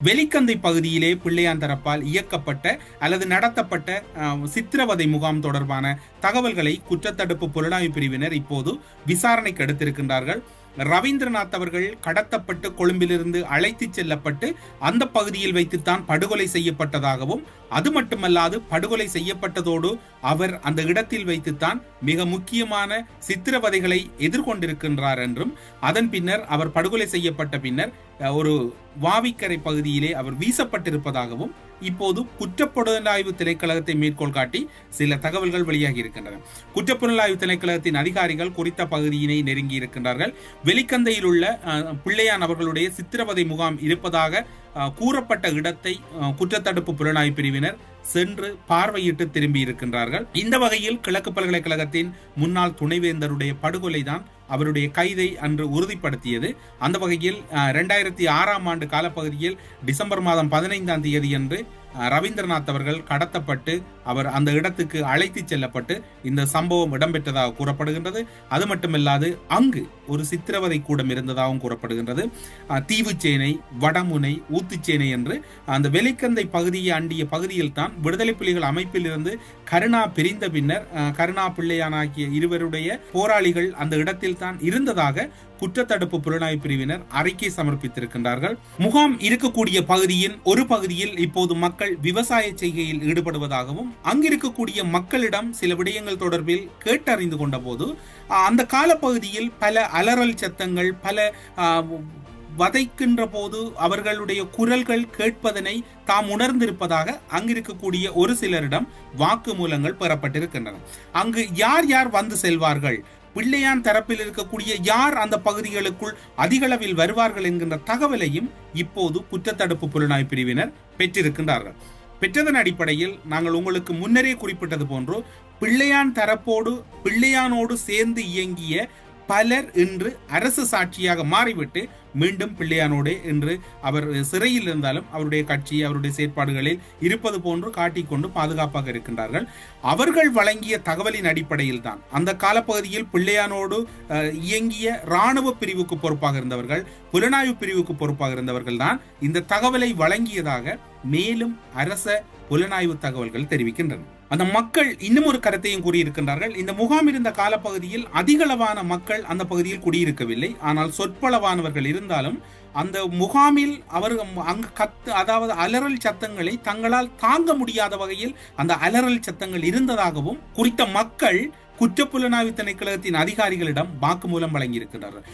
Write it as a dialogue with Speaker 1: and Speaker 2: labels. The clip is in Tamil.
Speaker 1: வெளிக்கந்தை பகுதியிலே பிள்ளையான் தரப்பால் இயக்கப்பட்ட அல்லது நடத்தப்பட்ட சித்திரவதை முகாம் தொடர்பான தகவல்களை குற்றத்தடுப்பு புலனாய்வு பிரிவினர் இப்போது விசாரணைக்கு எடுத்திருக்கின்றார்கள். ரவீந்திரநாத் அவர்கள் கடத்தப்பட்டு கொழும்பிலிருந்து அழைத்துச் செல்லப்பட்டு அந்த பகுதியில் வைத்துத்தான் படுகொலை செய்யப்பட்டதாகவும் அது மட்டுமல்லாது படுகொலை செய்யப்பட்டதோடு அவர் அந்த இடத்தில் வைத்துத்தான் மிக முக்கியமான சித்திரவதைகளை எதிர்கொண்டிருக்கின்றார் என்றும் அதன் பின்னர் அவர் படுகொலை செய்யப்பட்ட பின்னர் ஒரு வாவிக்கரை பகுதியிலே அவர் வீசப்பட்டிருப்பதாகவும் இப்போது குற்றப்புலனாய்வு திணைக்களத்தை மேற்கோள் காட்டி சில தகவல்கள் வெளியாகி இருக்கின்றன. குற்றப்புலனாய்வு திணைக்களத்தின் அதிகாரிகள் குறித்த பகுதியினை நெருங்கி இருக்கின்றார்கள். வெளிக்கந்தையில் உள்ள பிள்ளையான் அவர்களுடைய சித்திரவதை முகாம் இருப்பதாக கூறப்பட்ட இடத்தை குற்றத்தடுப்பு புலனாய்வு பிரிவினர் சென்று பார்வையிட்டு திரும்பி இருக்கின்றார்கள். இந்த வகையில் கிழக்கு பல்கலைக்கழகத்தின் முன்னாள் துணைவேந்தருடைய படுகொலைதான் அவருடைய கைதை அன்று உறுதிப்படுத்தியது. அந்த வகையில் இரண்டாயிரத்தி ஆறாம் ஆண்டு காலப்பகுதியில் டிசம்பர் மாதம் பதினைந்தாம் தேதி அன்று ரவீந்திரநாத் அவர்கள் கடத்தப்பட்டு அவர் அந்த இடத்துக்கு அழைத்துச் செல்லப்பட்டு இந்த சம்பவம் இடம்பெற்றதாக கூறப்படுகின்றது. அது மட்டுமில்லாது அங்கு ஒரு சித்திரவதை கூடம் இருந்ததாகவும் கூறப்படுகின்றது. தீவுச்சேனை வடமுனை ஊத்துச்சேனை என்று அந்த வெளிக்கந்தை பகுதியை அண்டிய பகுதியில் தான் விடுதலை புலிகள் அமைப்பிலிருந்து கருணா பிரிந்த பின்னர் கருணா பிள்ளையானாகிய இருவருடைய போராளிகள் அந்த இடத்தில் தான் இருந்ததாக குற்றத்தடுப்பு புலனாய்வு பிரிவினர் அறிக்கை சமர்ப்பித்திருக்கின்றார்கள். முகாம் இருக்கக்கூடிய பகுதியின் ஒரு பகுதியில் இப்போது மக்கள் விவசாய செய்கையில் ஈடுபடுவதாகவும் அங்கிருக்கக்கூடிய மக்களிடம் சில விடயங்கள் தொடர்பில் கேட்டறிந்து கொண்ட போது அந்த காலப்பகுதியில் பல அலறல் சத்தங்கள் பல வதைக்கின்ற போது அவர்களுடைய குரல்கள் கேட்பதனை தாம் உணர்ந்திருப்பதாக அங்கிருக்கக்கூடிய ஒரு சிலரிடம் வாக்குமூலங்கள் பெறப்பட்டிருக்கின்றன. அங்கு யார் யார் வந்து செல்வார்கள்? பிள்ளையான் தரப்பில் இருக்கக்கூடிய யார் அந்த பகுதிகளுக்குள் அதிகளவில் வருவார்கள் என்கின்ற தகவலையும் இப்போது குற்றத்தடுப்பு புலனாய்வு பிரிவினர் பெற்றிருக்கின்றார்கள். பெற்றதன் அடிப்படையில் நாங்கள் உங்களுக்கு முன்னரே குறிப்பிட்டது போன்று பிள்ளையான் தரப்போடு பிள்ளையானோடு சேர்ந்து இயங்கிய பலர் இன்று அரசு சாட்சியாக மாறிவிட்டு மீண்டும் பிள்ளையானோடு இன்று அவர் சிறையில் இருந்தாலும் அவருடைய கட்சி அவருடைய செயற்பாடுகளில் இருப்பது போன்று காட்டிக்கொண்டு பாதுகாப்பாக இருக்கின்றார்கள். அவர்கள் வழங்கிய தகவலின் அடிப்படையில் தான் அந்த காலப்பகுதியில் பிள்ளையானோடு இயங்கிய இராணுவ பிரிவுக்கு பொறுப்பாக இருந்தவர்கள் புலனாய்வு பிரிவுக்கு பொறுப்பாக இருந்தவர்கள் தான் இந்த தகவலை வழங்கியதாக மேலும் அரச புலனாய்வு தகவல்கள் தெரிவிக்கின்றன. அந்த மக்கள் இன்னும் ஒரு கருத்தையும் கூறியிருக்கின்றார்கள். இந்த முகாம் இருந்த காலப்பகுதியில் அதிகளவான மக்கள் அந்த பகுதியில் குடியிருக்கவில்லை. ஆனால் சொற்பளவானவர்கள் இருந்தாலும் அந்த முகாமில் அவர் அங்கு கத்து அதாவது அலறல் சத்தங்களை தங்களால் தாங்க முடியாத வகையில் அந்த அலறல் சத்தங்கள் இருந்ததாகவும் குறித்த மக்கள் குற்றப்புலனாய்வு திணைக்களத்தின் அதிகாரிகளிடம் வாக்குமூலம் வழங்கியிருக்கிறார்கள்